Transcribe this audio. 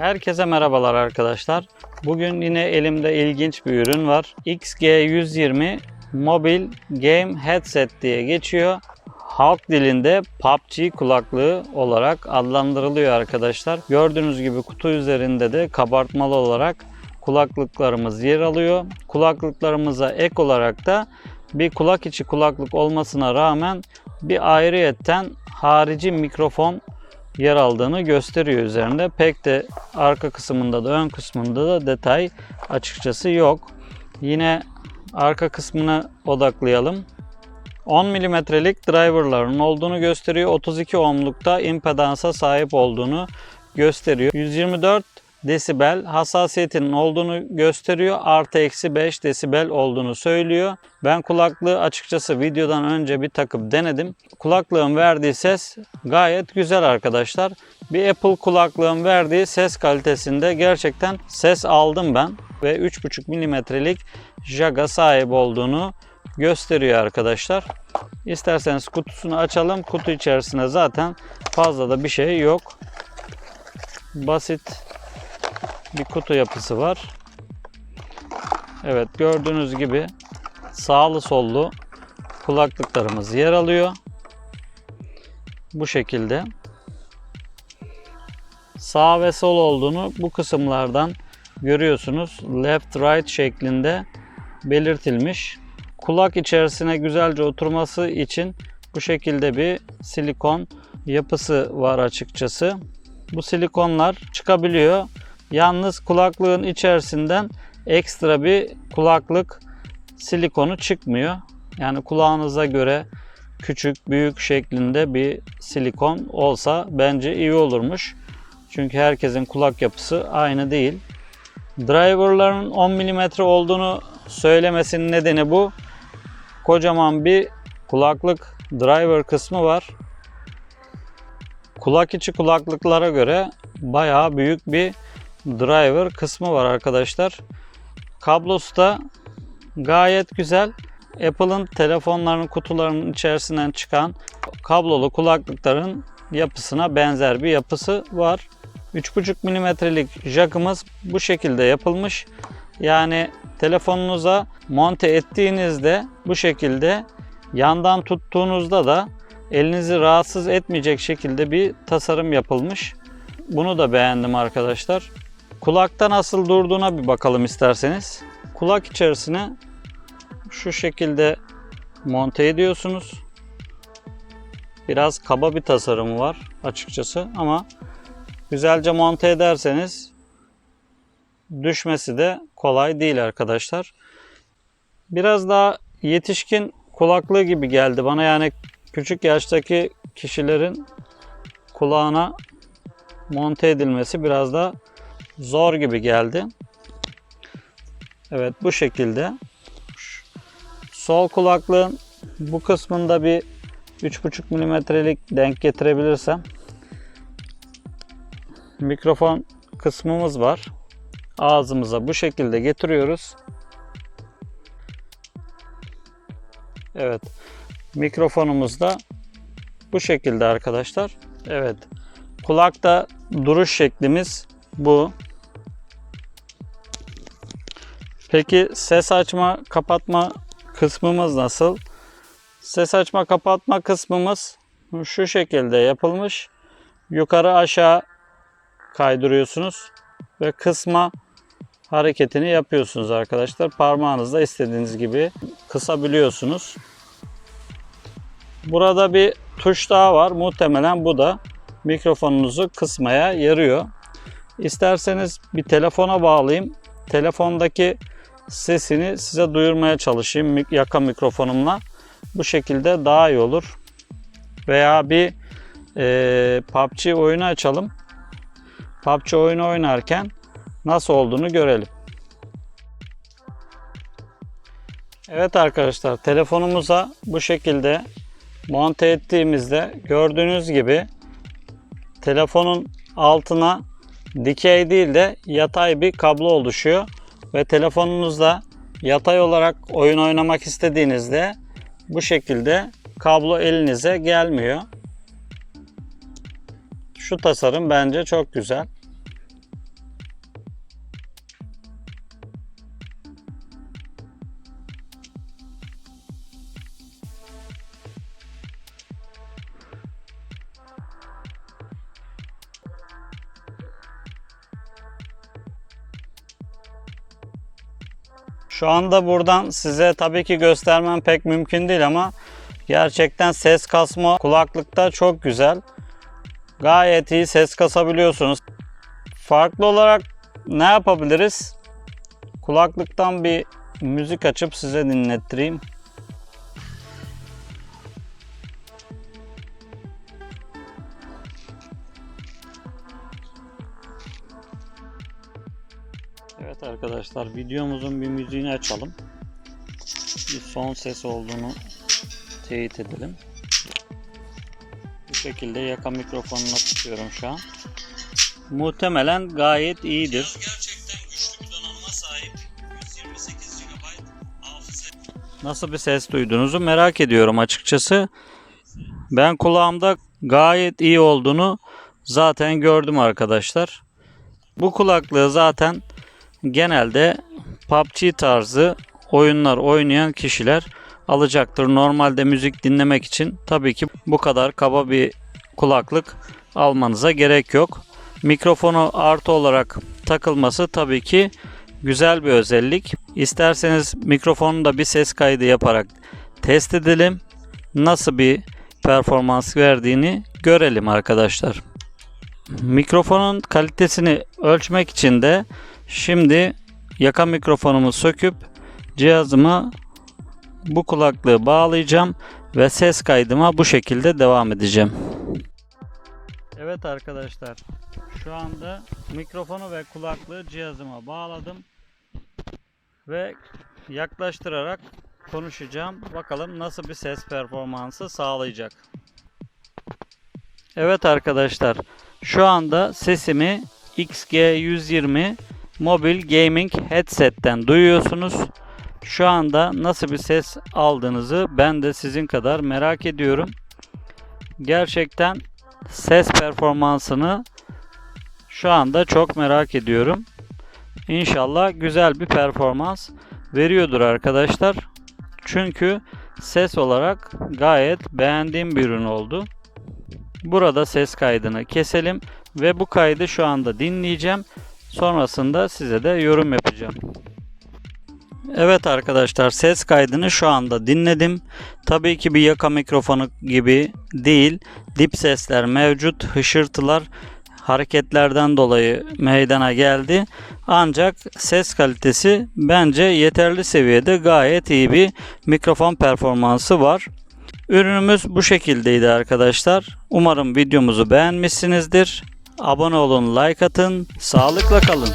Herkese merhabalar arkadaşlar. Bugün yine elimde ilginç bir ürün var. XG120 Mobil Game Headset diye geçiyor. Halk dilinde PUBG kulaklığı olarak adlandırılıyor arkadaşlar. Gördüğünüz gibi kutu üzerinde de kabartmalı olarak kulaklıklarımız yer alıyor. Kulaklıklarımıza ek olarak da bir kulak içi kulaklık olmasına rağmen bir ayrıyetten harici mikrofon yer aldığını gösteriyor üzerinde. Pek de arka kısmında da ön kısmında da detay açıkçası yok. Yine arka kısmına odaklayalım. 10 milimetrelik driverların olduğunu gösteriyor. 32 ohmlukta impedansa sahip olduğunu gösteriyor. 124 desibel hassasiyetinin olduğunu gösteriyor. Artı eksi 5 desibel olduğunu söylüyor. Ben kulaklığı açıkçası videodan önce bir takıp denedim. Kulaklığın verdiği ses gayet güzel arkadaşlar. Bir Apple kulaklığın verdiği ses kalitesinde gerçekten ses aldım ben. Ve 3.5 milimetrelik jaga sahip olduğunu gösteriyor arkadaşlar. İsterseniz kutusunu açalım. Kutu içerisinde zaten fazla da bir şey yok. Basit bir kutu yapısı var. Evet gördüğünüz gibi sağlı sollu kulaklıklarımız yer alıyor. Bu şekilde. Sağ ve sol olduğunu bu kısımlardan görüyorsunuz. Left right şeklinde belirtilmiş. Kulak içerisine güzelce oturması için bu şekilde bir silikon yapısı var açıkçası. Bu silikonlar çıkabiliyor. Yalnız kulaklığın içerisinden ekstra bir kulaklık silikonu çıkmıyor. Yani kulağınıza göre küçük, büyük şeklinde bir silikon olsa bence iyi olurmuş. Çünkü herkesin kulak yapısı aynı değil. Driverların 10 mm olduğunu söylemesinin nedeni bu. Kocaman bir kulaklık driver kısmı var. Kulak içi kulaklıklara göre bayağı büyük bir driver kısmı var arkadaşlar. Kablosu da gayet güzel. Apple'ın telefonlarının kutularının içerisinden çıkan kablolu kulaklıkların yapısına benzer bir yapısı var. 3.5 milimetrelik jackımız bu şekilde yapılmış. Yani telefonunuza monte ettiğinizde bu şekilde yandan tuttuğunuzda da elinizi rahatsız etmeyecek şekilde bir tasarım yapılmış. Bunu da beğendim arkadaşlar. Kulakta nasıl durduğuna bir bakalım isterseniz. Kulak içerisine şu şekilde monte ediyorsunuz. Biraz kaba bir tasarımı var açıkçası ama güzelce monte ederseniz düşmesi de kolay değil arkadaşlar. Biraz daha yetişkin kulaklığı gibi geldi bana yani küçük yaştaki kişilerin kulağına monte edilmesi biraz da zor gibi geldi. Evet bu şekilde. Sol kulaklığın bu kısmında bir 3.5 milimetrelik denk getirebilirsem mikrofon kısmımız var. Ağzımıza bu şekilde getiriyoruz. Evet. Mikrofonumuz da bu şekilde arkadaşlar. Evet. Kulakta duruş şeklimiz bu. Peki ses açma kapatma kısmımız nasıl? Ses açma kapatma kısmımız şu şekilde yapılmış. Yukarı aşağı kaydırıyorsunuz ve kısma hareketini yapıyorsunuz arkadaşlar. Parmağınızla istediğiniz gibi kısabiliyorsunuz. Burada bir tuş daha var. Muhtemelen bu da mikrofonunuzu kısmaya yarıyor. İsterseniz bir telefona bağlayayım. Telefondaki sesini size duyurmaya çalışayım yaka mikrofonumla. Bu şekilde daha iyi olur. Veya bir e, PUBG oyunu açalım. PUBG oyunu oynarken nasıl olduğunu görelim. Evet arkadaşlar telefonumuza bu şekilde monte ettiğimizde gördüğünüz gibi telefonun altına dikey değil de yatay bir kablo oluşuyor ve telefonunuzda yatay olarak oyun oynamak istediğinizde bu şekilde kablo elinize gelmiyor. Şu tasarım bence çok güzel. Şu anda buradan size tabii ki göstermem pek mümkün değil ama gerçekten ses kasma kulaklıkta çok güzel. Gayet iyi ses kasabiliyorsunuz. Farklı olarak ne yapabiliriz? Kulaklıktan bir müzik açıp size dinlettireyim. Evet arkadaşlar videomuzun bir müziğini açalım. Bir son ses olduğunu teyit edelim. Bu şekilde yaka mikrofonuna tutuyorum şu an. Muhtemelen gayet iyidir. Gerçekten güçlü bir donanıma sahip. 128 GB hafıza. Nasıl bir ses duyduğunuzu merak ediyorum açıkçası. Ben kulağımda gayet iyi olduğunu zaten gördüm arkadaşlar. Bu kulaklığı zaten genelde PUBG tarzı oyunlar oynayan kişiler alacaktır. Normalde müzik dinlemek için tabii ki bu kadar kaba bir kulaklık almanıza gerek yok. Mikrofonu artı olarak takılması tabii ki güzel bir özellik. İsterseniz mikrofonu da bir ses kaydı yaparak test edelim. Nasıl bir performans verdiğini görelim arkadaşlar. Mikrofonun kalitesini ölçmek için de şimdi yaka mikrofonumu söküp cihazıma bu kulaklığı bağlayacağım ve ses kaydıma bu şekilde devam edeceğim. Evet arkadaşlar şu anda mikrofonu ve kulaklığı cihazıma bağladım ve yaklaştırarak konuşacağım. Bakalım nasıl bir ses performansı sağlayacak. Evet arkadaşlar şu anda sesimi XG120 mobil gaming headset'ten duyuyorsunuz. Şu anda nasıl bir ses aldığınızı ben de sizin kadar merak ediyorum. Gerçekten ses performansını şu anda çok merak ediyorum. İnşallah güzel bir performans veriyordur arkadaşlar. Çünkü ses olarak gayet beğendiğim bir ürün oldu. Burada ses kaydını keselim ve bu kaydı şu anda dinleyeceğim. Sonrasında size de yorum yapacağım. Evet arkadaşlar ses kaydını şu anda dinledim. Tabii ki bir yaka mikrofonu gibi değil. Dip sesler mevcut. Hışırtılar hareketlerden dolayı meydana geldi. Ancak ses kalitesi bence yeterli seviyede gayet iyi bir mikrofon performansı var. Ürünümüz bu şekildeydi arkadaşlar. Umarım videomuzu beğenmişsinizdir. Abone olun, like atın, sağlıkla kalın.